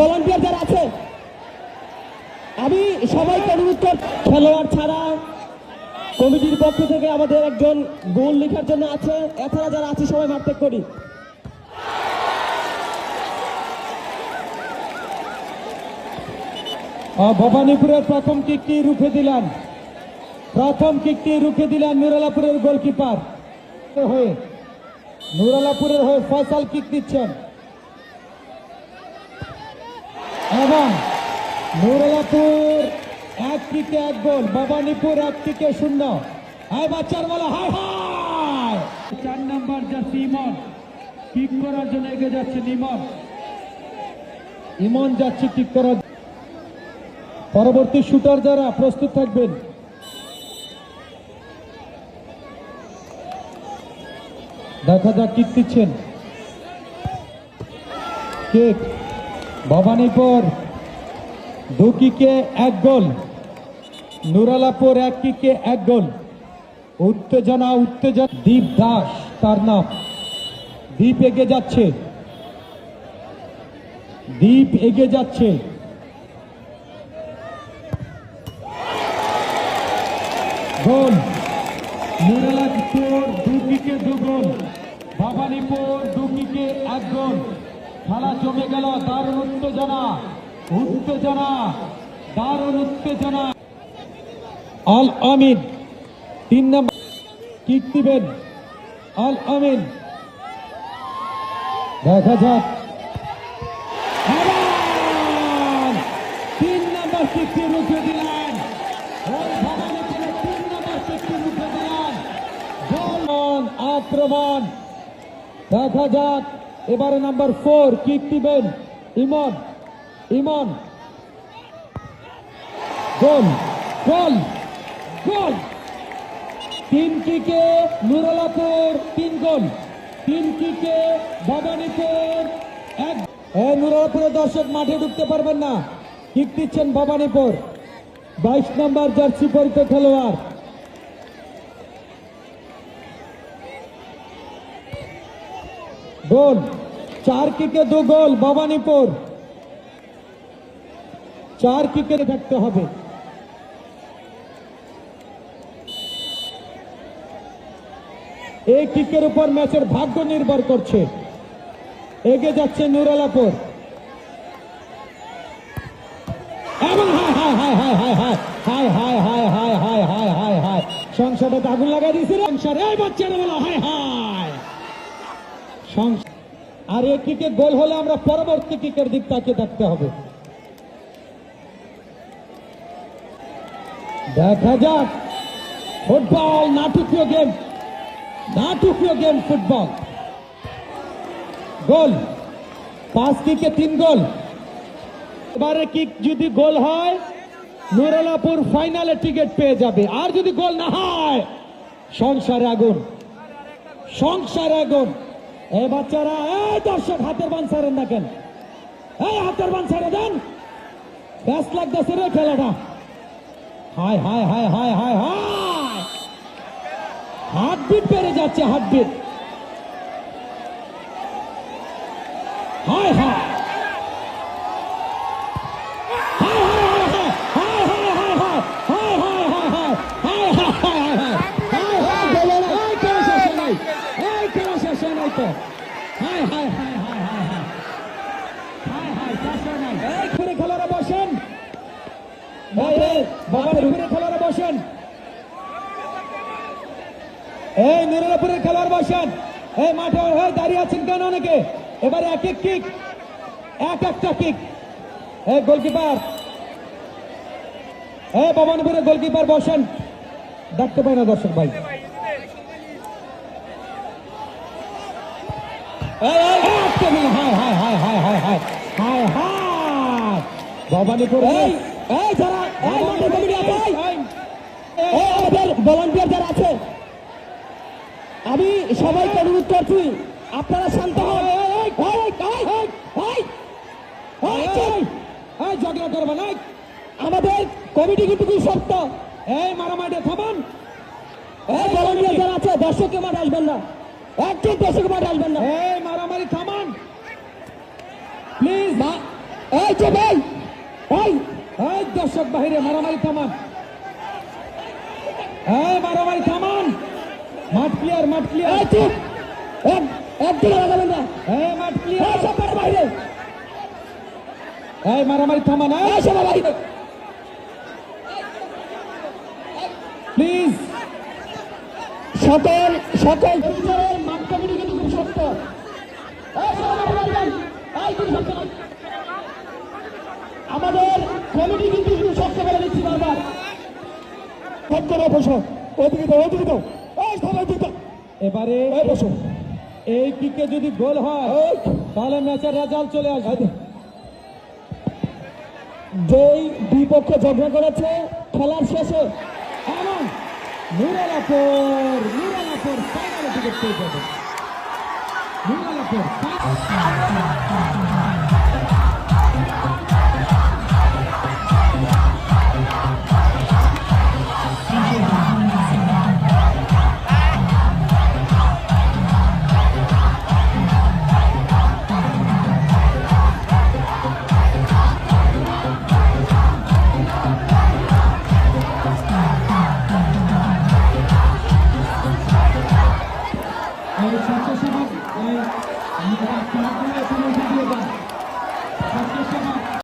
Volunteer যারা আছে, আমি সবাইকে অনুরোধ কর, খেলোয়াড় ছাড়া কমিটির পক্ষ থেকে আমাদের একজন গোল লেখার জন্য আছে। এছাড়া যারা আছে, সবাই ত্যাগ করি। ভবানীপুরের প্রথম কিকটি রুখে দিলেন প্রথম কিকটি রুখে দিলেন নুরালাপুরের গোলকিপার হয়ে নুরালাপুরের হয়ে ফয়সাল কিক দিচ্ছেন। এবং নুরালাপুর এক কিকে এক গোল, ভবানীপুর এক কিকে শূন্য। হাই বাচ্চার বলা হাই হাই চার নাম্বার যাচ্ছে ইমন কিক করার জন্য এগিয়ে যাচ্ছে ইমন। ইমন যাচ্ছে কিক করার পরবর্তী শুটার যারা প্রস্তুত থাকবেন। দেখা যাক কিক দিচ্ছেন। কেক ভবানীপুর, দু কিকে এক গোল। নুরালাপুর এক কিকে এক গোল। উত্তেজনা উত্তেজনা। দীপ দাস তার নাম। দীপ এগিয়ে যাচ্ছে। দীপ এগিয়ে যাচ্ছে। গোল। নুরালাপুর দু কিকে দু গোল। ভবানীপুর দু কিকে এক গোল। খেলা জমে গেল, দারুণ উত্তেজনা। উত্তেজনা, দারুণ উত্তেজনা। আল আমিন, তিন নম্বর কিক দিবেন। আল আমিন। দেখা যাক। তিন নম্বর কিকটি রুখে দিলেন। তিন নম্বর কিকটি রুখে দিলেন। আক্রমণ। দেখা যাক। এবারে নাম্বার ফোর, কিক দিবেন ইমন ইমন। গোল গোল গোল। তিন কিকে নুরলাপুর, তিন গোল। তিন কিকে ভবানীপুর, এক। নুরলাপুরের দর্শক মাঠে ঢুকতে পারবেন না। কিক দিচ্ছেন ভবানীপুর। বাইশ নম্বর জার্সি পরিত খেলোয়াড়। গোল চার কিকে দু গোল ভবানীপুর চার কিকে থাকতে হবে এই কিকের উপর ম্যাচের ভাগ্য নির্ভর করছে এগিয়ে যাচ্ছে নুরালাপুর হায় হায় হায় হায় হায় হায় হায় হায় হায় হায় হায় হায় হায় সংসারে আগুন লাগাই দিয়েছিল সংসার বাচ্চারা বলো হায় হায় আর এই কিকে গোল হলে আমরা পরবর্তী কিকের দিক তাকিয়ে থাকতে হবে। দেখা যাক। ফুটবল নাটকীয় গেম নাটকীয় গেম ফুটবল। গোল। পাঁচ কিকে তিন গোল। এবারে কিক যদি গোল হয় নুরালাপুর ফাইনালে টিকিট পেয়ে যাবে। আর যদি গোল না হয়, সংসারে আগুন। সংসারে আগুন। এই বাচ্চারা, এই দর্শক, হাতের বান ছাড়েন না কেন? এই হাতের বান ছেড়ে দেন। ব্যাস লাগতেছে রে খেলাটা। হায় হায় হায় হায় হায় হায়। হাত হার্টবিট বেড়ে যাচ্ছে হাত হার্টবিট। মাঠে দাঁড়িয়ে আছেন কেন অনেকে এবারে এক এক কিক এক একটা কিক এই গোলকিপার এই ভবানীপুরের গোলকিপার বসেন দেখতে পাই না। দর্শক ভাই আমি সবাইকে অনুরোধ করছি আপনারা শান্ত ঝগড়া করবেন এই আমাদের কমিটি কিন্তু খুব শক্ত এই মারামারি থামান এই মাঠে আসবেন না একজন দর্শক মাঠে আসবেন না প্লিজ মা- এই যে ভাই ভাই এই দর্শক বাহিরে মারামারি থামান। এই মারামারি থামান। মাঠ ক্লিয়ার মাঠ এই ক্লিয়ার চুপ। এক একদিকে লাগাবেন না। এই মাঠ ক্লিয়ার সব বাইরে। এই মারামারি থামান এই। সব বাইরে। প্লিজ সকল সকল বিচারের মাঠ কমিটি কিন্তু খুব শক্ত এই সব মারা বাইরে এই তুমি শক্ত নয়। আমাদের কমিটি কিন্তু খুব শক্ত করে দিচ্ছি বারবার। সব বসো। ওদিকে দাও ওদিকে দাও। এই সবাই দিকে দাও। এবারে বসো। এই কিকে যদি গোল হয় তাহলে ম্যাচের রেজাল্ট চলে আসবে। যেই দুই পক্ষ ঝগড়া করেছে খেলার শেষে এমন। নুরালাপুর নুরালাপুর ফাইনালে টিকিট পেয়ে যাবে। নুরালাপুর এই স্বেচ্ছাসেবক এই